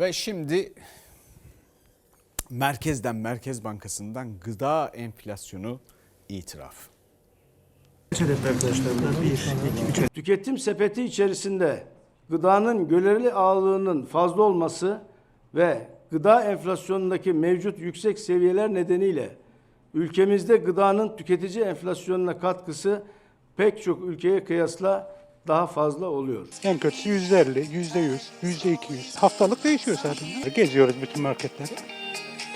Ve şimdi merkezden, Merkez Bankası'ndan gıda enflasyonu itiraf. hedef arkadaşlar burada? 1, 2, 3. Tüketim sepeti içerisinde gıdanın göreli ağırlığının fazla olması ve gıda enflasyonundaki mevcut yüksek seviyeler nedeniyle ülkemizde gıdanın tüketici enflasyonuna katkısı pek çok ülkeye kıyasla daha fazla oluyor. En kötüsü yüzde elli, yüzde yüz, yüzde iki yüz. Haftalık değişiyor zaten. Geziyoruz bütün marketleri.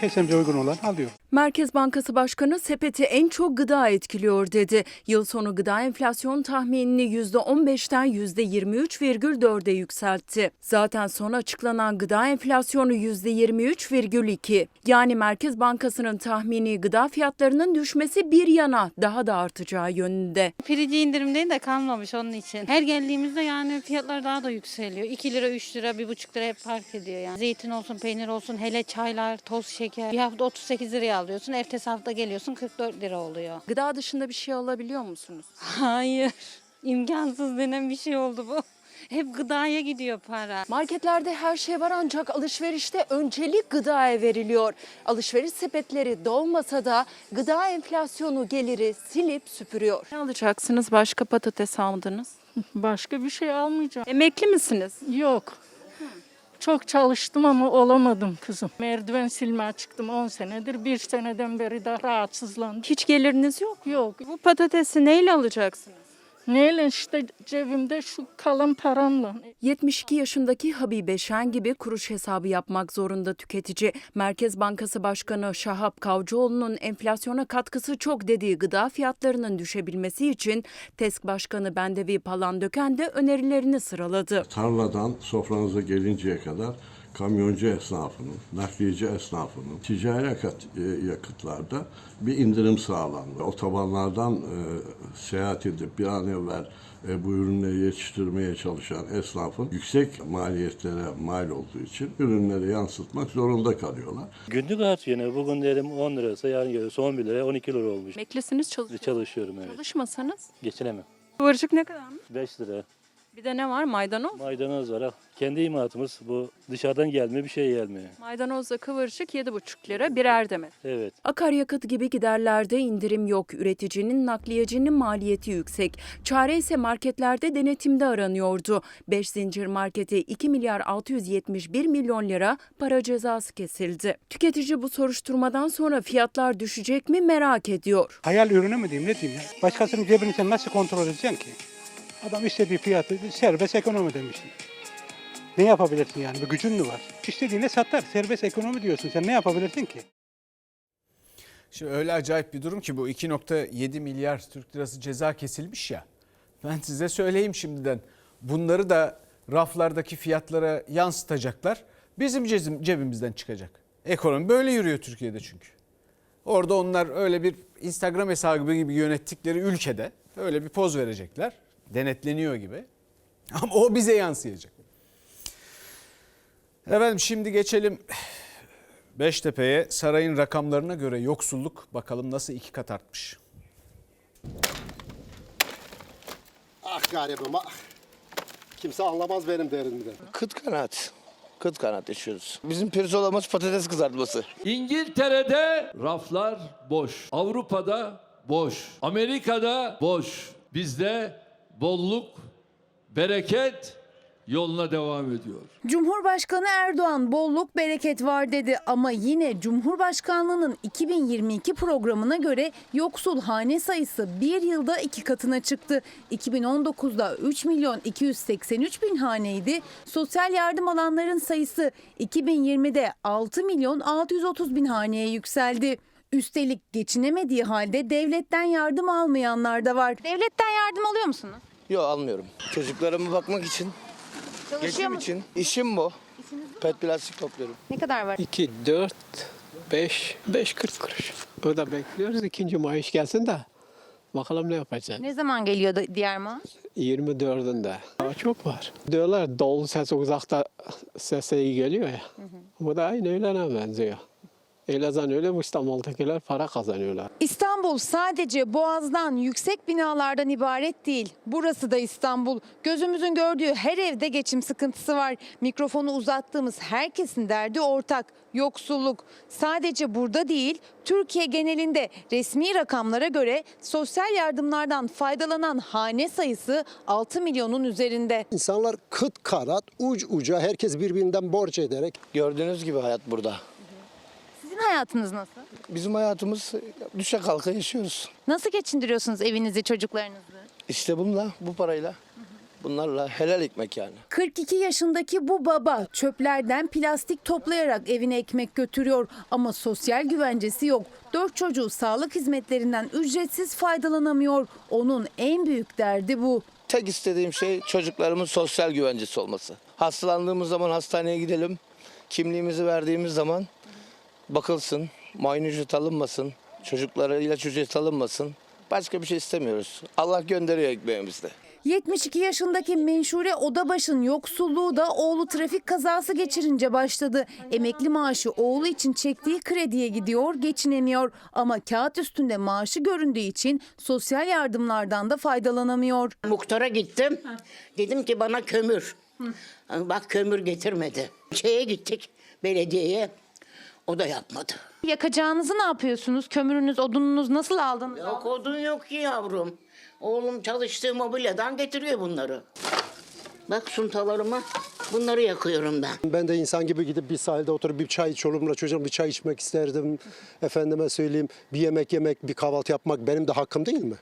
Kesemize uygun olan alıyor. Merkez Bankası Başkanı sepeti en çok gıda etkiliyor dedi. Yıl sonu gıda enflasyon tahminini %15'ten %23,4'e yükseltti. Zaten son açıklanan gıda enflasyonu %23,2. Yani Merkez Bankası'nın tahmini gıda fiyatlarının düşmesi bir yana daha da artacağı yönünde. Pirici indirimde de kalmamış onun için. Her geldiğimizde yani fiyatlar daha da yükseliyor. 2 lira, 3 lira, 1,5 lira hep fark ediyor yani. Zeytin olsun, peynir olsun, hele çaylar, toz şeker. Bir hafta 38 liraya alıyorsun, ertesi hafta geliyorsun 44 lira oluyor. Gıda dışında bir şey alabiliyor musunuz? Hayır, imkansız denen bir şey oldu bu. Hep gıdaya gidiyor para. Marketlerde her şey var ancak alışverişte öncelik gıdaya veriliyor. Alışveriş sepetleri dolmasa da gıda enflasyonu geliri silip süpürüyor. Ne alacaksınız? Başka patates aldınız. Başka bir şey almayacağım. Emekli misiniz? Yok. Çok çalıştım ama olamadım kızım. Merdiven silmeye çıktım 10 senedir. Bir seneden beri de rahatsızlandım. Hiç geliriniz yok. Yok. Bu patatesi neyle alacaksınız? Neyle işte cebimde şu kalan paramla. 72 yaşındaki Habibe Şen gibi kuruş hesabı yapmak zorunda tüketici. Merkez Bankası Başkanı Şahap Kavcıoğlu'nun enflasyona katkısı çok dediği gıda fiyatlarının düşebilmesi için TESK Başkanı Bendevi Palandöken de önerilerini sıraladı. tarladan sofranıza gelinceye kadar kamyoncu esnafının, nakliyeci esnafının ticari yakıt, e, yakıtlarda bir indirim sağlandı. Otobanlardan e, seyahat edip bir an evvel e, bu ürünleri yetiştirmeye çalışan esnafın yüksek maliyetlere mal olduğu için ürünleri yansıtmak zorunda kalıyorlar. Günlük harcı yine bugün dedim 10 lirası yarın gelirse 11 liraya 12 lira olmuş. Emeklisiniz çalışıyor. Çalışıyorum evet. Çalışmasanız Geçinemem. kıvırcık ne kadar mı? 5 lira. Bir de ne var? Maydanoz. Maydanoz var. ha. Kendi imalatımız bu dışarıdan gelme bir şey gelmiyor. Maydanozla kıvırcık 7,5 lira birer demet. Evet. Akaryakıt gibi giderlerde indirim yok. Üreticinin, nakliyecinin maliyeti yüksek. Çare ise marketlerde denetimde aranıyordu. 5 zincir markete 2 milyar 671 milyon lira para cezası kesildi. Tüketici bu soruşturmadan sonra fiyatlar düşecek mi merak ediyor. Hayal ürünü mü diyeyim ne diyeyim ya? Başkasının cebini sen nasıl kontrol edeceksin ki? Adam istediği fiyatı serbest ekonomi demişsin. Ne yapabilirsin yani? Bir gücün mü var? İstediğine satar. Serbest ekonomi diyorsun. Sen ne yapabilirsin ki? Şimdi öyle acayip bir durum ki bu 2.7 milyar Türk lirası ceza kesilmiş ya. Ben size söyleyeyim şimdiden. Bunları da raflardaki fiyatlara yansıtacaklar. Bizim cebimizden çıkacak. Ekonomi böyle yürüyor Türkiye'de çünkü. Orada onlar öyle bir Instagram hesabı gibi yönettikleri ülkede öyle bir poz verecekler. Denetleniyor gibi. Ama o bize yansıyacak. Efendim şimdi geçelim Beştepe'ye sarayın rakamlarına göre yoksulluk bakalım nasıl iki kat artmış. Ah garibim ah. Kimse anlamaz benim derdimden. Kıt kanaat. Kıt kanaat yaşıyoruz. Bizim pirzolamız patates kızartması. İngiltere'de raflar boş. Avrupa'da boş. Amerika'da boş. Bizde bolluk, bereket yoluna devam ediyor. Cumhurbaşkanı Erdoğan bolluk bereket var dedi ama yine Cumhurbaşkanlığının 2022 programına göre yoksul hane sayısı bir yılda iki katına çıktı. 2019'da 3 milyon 283 bin haneydi. Sosyal yardım alanların sayısı 2020'de 6 milyon 630 bin haneye yükseldi. Üstelik geçinemediği halde devletten yardım almayanlar da var. Devletten yardım alıyor musunuz? Yok almıyorum. Çocuklarıma bakmak için, Çalışıyor geçim musunuz? için. İşim bu. Pet plastik topluyorum. Ne kadar var? 2, 4, 5, 5, 40 kuruş. O da bekliyoruz ikinci maaş gelsin de bakalım ne yapacağız. Ne zaman geliyor da diğer maaş? 24'ünde. Daha çok var. Diyorlar dolu ses uzakta sese iyi geliyor ya. Bu da aynı öylene benziyor. Öyle bu İstanbul'dakiler para kazanıyorlar. İstanbul sadece boğazdan, yüksek binalardan ibaret değil. Burası da İstanbul. Gözümüzün gördüğü her evde geçim sıkıntısı var. Mikrofonu uzattığımız herkesin derdi ortak. Yoksulluk. Sadece burada değil, Türkiye genelinde resmi rakamlara göre sosyal yardımlardan faydalanan hane sayısı 6 milyonun üzerinde. İnsanlar kıt kanat, uç uca herkes birbirinden borç ederek Gördüğünüz gibi hayat burada. Hayatınız nasıl? Bizim hayatımız düşe kalka yaşıyoruz. Nasıl geçindiriyorsunuz evinizi, çocuklarınızı? İşte bununla, bu parayla, bunlarla helal ekmek yani. 42 yaşındaki bu baba çöplerden plastik toplayarak evine ekmek götürüyor ama sosyal güvencesi yok. Dört çocuğu sağlık hizmetlerinden ücretsiz faydalanamıyor. Onun en büyük derdi bu. Tek istediğim şey çocuklarımın sosyal güvencesi olması. Hastalandığımız zaman hastaneye gidelim. Kimliğimizi verdiğimiz zaman bakılsın, muayene ücret alınmasın, çocuklara ilaç ücret alınmasın. Başka bir şey istemiyoruz. Allah gönderiyor ekmeğimizde. 72 yaşındaki Menşure Odabaş'ın yoksulluğu da oğlu trafik kazası geçirince başladı. Emekli maaşı oğlu için çektiği krediye gidiyor, geçinemiyor. Ama kağıt üstünde maaşı göründüğü için sosyal yardımlardan da faydalanamıyor. Muhtara gittim. Dedim ki bana kömür. Bak kömür getirmedi. Şeye gittik belediyeye. O da yapmadı. Yakacağınızı ne yapıyorsunuz? Kömürünüz, odununuz nasıl aldınız? Yok odun yok ki yavrum. Oğlum çalıştığı mobilyadan getiriyor bunları. Bak suntalarıma bunları yakıyorum ben. ben de insan gibi gidip bir sahilde oturup bir çay çoluğumla çocuğum bir çay içmek isterdim. Efendime söyleyeyim bir yemek yemek, bir kahvaltı yapmak benim de hakkım değil mi?